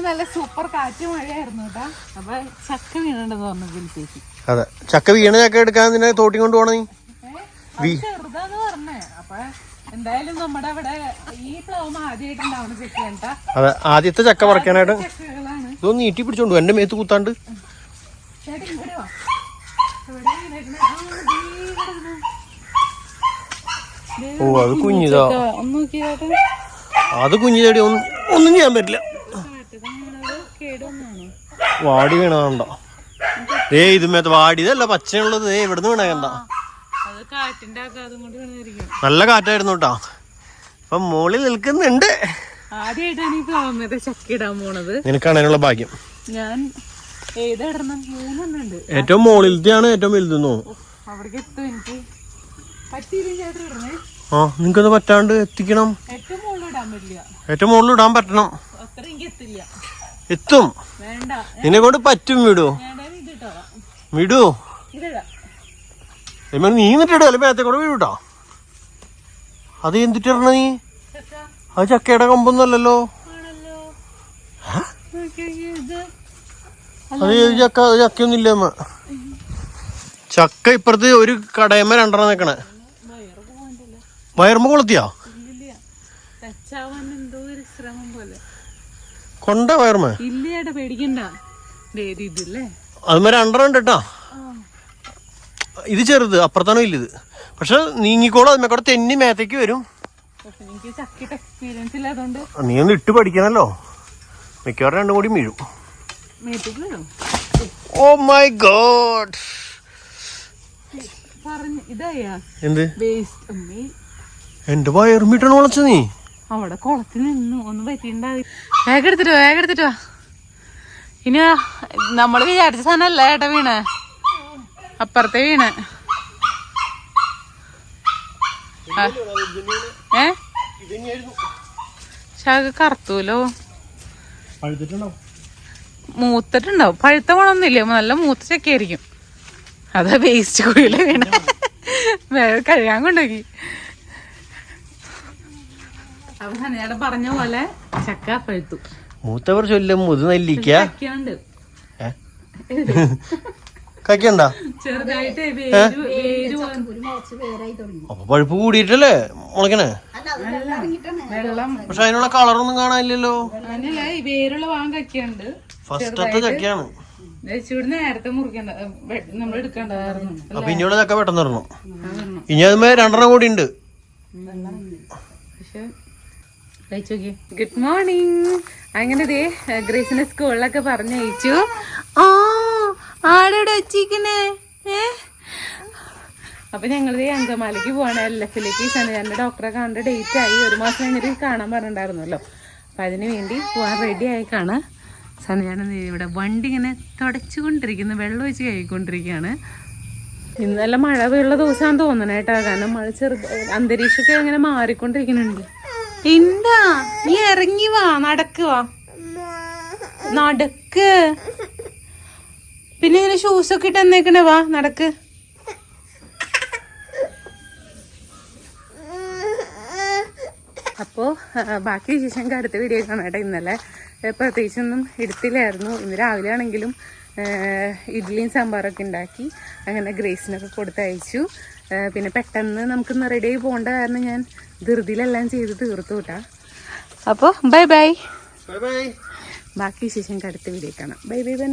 ഇന്ന് നല്ല സൂപ്പർ കാറ്റ് മഴയായിരുന്നു കേട്ടാ. അപ്പൊ ചക്ക വീണുണ്ടെന്ന് പറഞ്ഞു വിളിച്ചേക്ക് അതെ. ചക്ക വീണ ചക്ക എടുക്കാൻ നിന്നെ തോട്ടി കൊണ്ട് പോണേ ചെറുതാന്ന് പറഞ്ഞേ. അപ്പൊ എന്തായാലും നമ്മുടെ അവിടെ ഈ പ്ലവം ആദ്യമായിട്ട് ഉണ്ടാവണ ചക്കയാണ്. അതെ. ആദ്യത്തെ ചക്ക പറക്കാനായിട്ട് ഇതൊന്ന് നീട്ടി പിടിച്ചോണ്ടു എന്റെ മേത്ത് കുത്താണ്ട്. ഓ അത് കുഞ്ഞിതാ. അത് കുഞ്ഞു തടി ഒന്നും ഒന്നും ചെയ്യാൻ പറ്റില്ല. വാടി വീണതാണ്ടോ ഏ ഇതുമേത്ത് വാടിയതല്ല പച്ചയുള്ളത്. ഏ ഇവിടുന്ന് വീണേക്കണ്ട നല്ല കാറ്റായിരുന്നു കേട്ടോ. അപ്പൊ മോളിൽ നിൽക്കുന്നുണ്ട്. ആദ്യമായിട്ടാണ് ഈ പ്ലാവമേത ചക്ക ഇടാൻ പോണത്. നിനക്കാണ് അതിനുള്ള ഭാഗ്യം. ഞാൻ ഏറ്റവും മോളിലത്തെയാണ് ഏറ്റവും വലുതെന്നോ ആ നിങ്ങൾക്കത് പറ്റാണ്ട് എത്തിക്കണം. ഏറ്റവും മുകളിൽ ഇടാൻ പറ്റണം. എത്തും. നിന്നെ കൊണ്ട് പറ്റും വിടൂ. വിടൂ. എമ്മ നീ എന്നിട്ടിടോ അല്ലെ മേത്തെ കൂടെ വീടൂട്ടോ അത് എന്തിട്ടിടണ നീ? അത് ചക്കയുടെ കമ്പൊന്നല്ലോ അത് ചക്ക ചക്കയൊന്നുമില്ല അമ്മ. ചക്ക ഇപ്പുറത്ത് ഒരു കടയമ്മ രണ്ടെണ്ണം നിക്കണേ. വയറുമ്പോ കൊളുത്തിയാ? കൊണ്ട വയർമ ഇല്ല ചേട്ടാ പേടിക്കണ്ട ഇതില്ലേ? അതുമ്മ രണ്ടെണ്ണം ഉണ്ട് കേട്ടാ ഇത് ചെറുത് അപ്പുറത്താണ് വലുത്. പക്ഷെ നീങ്ങിക്കോളും അതുമ്മ കൂടെ തെന്നി മേത്തേക്ക് വരും. നീ ഒന്ന് ഇട്ട് പഠിക്കണല്ലോ. മിക്കവാറും രണ്ടും കൂടി വീഴും ഓ മൈ ഗോഡ് എന്ത്? എന്റെ വയറുമിട്ടാണ് വളച്ച നീ. അവിടെ കുളത്തിൽ നിന്നു ഒന്നും പറ്റിണ്ടാവില്ല വേഗം എടുത്തിട്ട് വേഗം എടുത്തിട്ട് വാ. ഇനി നമ്മൾ നമ്മൾ വിചാരിച്ച സാധനല്ല ഏട്ടാ വീണ്. അപ്പുറത്തെ വീണ്. ഏ? ശാഖ കറുത്തൂലോ? മൂത്തിട്ടുണ്ടാവും. പഴുത്ത മണമൊന്നുമില്ല? നല്ല മൂത്ത ചക്കയായിരിക്കും. അതാ വേസ്റ്റ് കുഴിയിലെ വീണ വേറെ കഴുകാൻ കൊണ്ടുപോയി. അപ്പൊ ഹനയുടെ പറഞ്ഞ പോലെ ചക്ക പഴുത്തു. മൂത്തവർ ചൊല്ലും മുതു നെല്ലിക്ക. ചക്കയുണ്ട് കക്കണ്ട ചെറുതായിട്ട് വേര് വേര് അപ്പൊ പഴുപ്പ് കൂടിയിട്ടല്ലേ മുളക്കണേ പക്ഷെ അതിനുള്ള കളറൊന്നും കാണാനില്ലല്ലോ. വേരുള്ള ഭാഗം കക്കിയുണ്ട്. ഫസ്റ്റത്തെ ചക്കയാണ്. അപ്പൊ ഇനിയുള്ള ചക്ക പെട്ടെന്ന് ഇടണം ഇനി അതുമേ രണ്ടെണ്ണം കൂടി ഉണ്ട്. പക്ഷെ കഴിച്ചു ഗുഡ് മോർണിംഗ് അങ്ങനെ ദേ ഗ്രേസിനെ സ്കൂളിലൊക്കെ പറഞ്ഞയച്ചു ആ ആടോടെ വച്ചിരിക്കണേ അപ്പൊ ഞങ്ങൾ ദേ അങ്കമാലിക്ക് പോവാണ്. എൽ എഫിലേക്ക് സന്നിധാന ഡോക്ടറെ കാണേണ്ട ഡേറ്റ് ആയി. ഒരു മാസം കഴിഞ്ഞിട്ട് കാണാൻ പറഞ്ഞിട്ടുണ്ടായിരുന്നല്ലോ. അപ്പൊ അതിന് വേണ്ടി പോവാൻ റെഡി ആയിക്കാണ്. ദേ ഇവിടെ വണ്ടി ഇങ്ങനെ തുടച്ചുകൊണ്ടിരിക്കുന്നു. വെള്ളം ഒഴിച്ച് കഴുകിക്കൊണ്ടിരിക്കുകയാണ്. ഇന്നലെ മഴ പെയ്യുള്ള ദിവസമാണെന്ന് തോന്നണേട്ടാ കാരണം മഴ ചെറുത് അന്തരീക്ഷമൊക്കെ ഇങ്ങനെ മാറിക്കൊണ്ടിരിക്കുന്നുണ്ട്. എന്താ? നീ ഇറങ്ങി വാ നടക്ക് വാ. നടക്ക്. പിന്നെ ഇങ്ങനെ ഷൂസ് ഒക്കെ ഇട്ട് എന്നേക്കണേ വാ നടക്ക്. അപ്പോ ബാക്കി വിശേഷം അടുത്ത വീഡിയോ കാണാട്ടെ ഇന്നലെ പ്രത്യേകിച്ചൊന്നും എടുത്തില്ലായിരുന്നു. ഇന്ന് രാവിലെ ആണെങ്കിലും ഇഡ്ഡലിയും സാമ്പാറൊക്കെ ഉണ്ടാക്കി അങ്ങനെ ഗ്രേസിനൊക്കെ കൊടുത്തയച്ചു പിന്നെ പെട്ടെന്ന് നമുക്ക് റെഡി ആയി പോകേണ്ട കാരണം ഞാൻ ധൃതിയിലെല്ലാം ചെയ്ത് തീർത്തു കേട്ടാ. അപ്പോൾ ബൈ ബൈ ബൈ ബൈ ബാക്കി വിശേഷം അടുത്ത വീഡിയോ കാണാം. Bye bye bye